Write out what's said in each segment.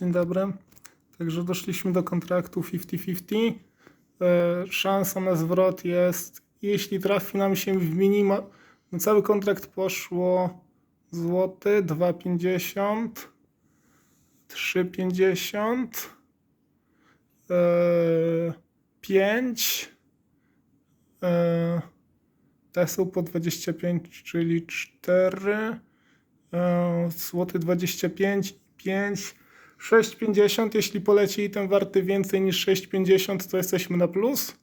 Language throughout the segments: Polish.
Dzień dobry. Także doszliśmy do kontraktu 50-50. E, Szansa na zwrot jest, jeśli trafi nam się w minima... No cały kontrakt poszło złoty 2,50, 3,50, e, 5, e, te są po 25, czyli 4, e, złoty 25, 5, 6,50. Jeśli poleci item warty więcej niż 6,50, to jesteśmy na plus.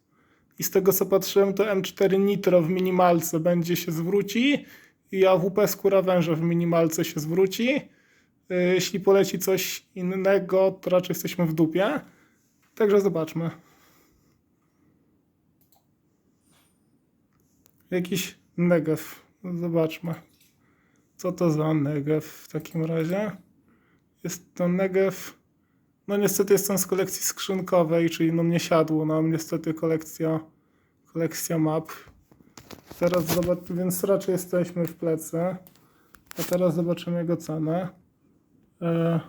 I z tego co patrzyłem, to M4 Nitro w minimalce będzie się zwróci i AWP skóra węża w minimalce się zwróci. E, Jeśli poleci coś innego, to raczej jesteśmy w dupie. Także zobaczmy. Jakiś negev. Zobaczmy. Co to za negev w takim razie? Jest to negev. No niestety jest on z kolekcji skrzynkowej, czyli no nie siadło nam niestety kolekcja, kolekcja map. Teraz zobacz, więc raczej jesteśmy w plecy. A teraz zobaczymy jego cenę. E...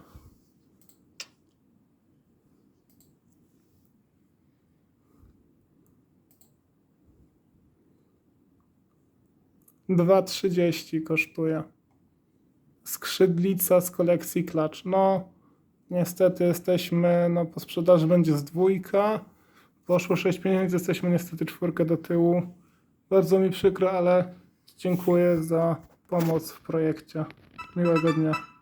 Dwa trzydzieści kosztuje. Skrzydlica z kolekcji klacz. No, niestety jesteśmy, no po sprzedaży będzie z dwójka. Poszło 6 pieniędzy, jesteśmy niestety czwórkę do tyłu. Bardzo mi przykro, ale dziękuję za pomoc w projekcie. Miłego dnia.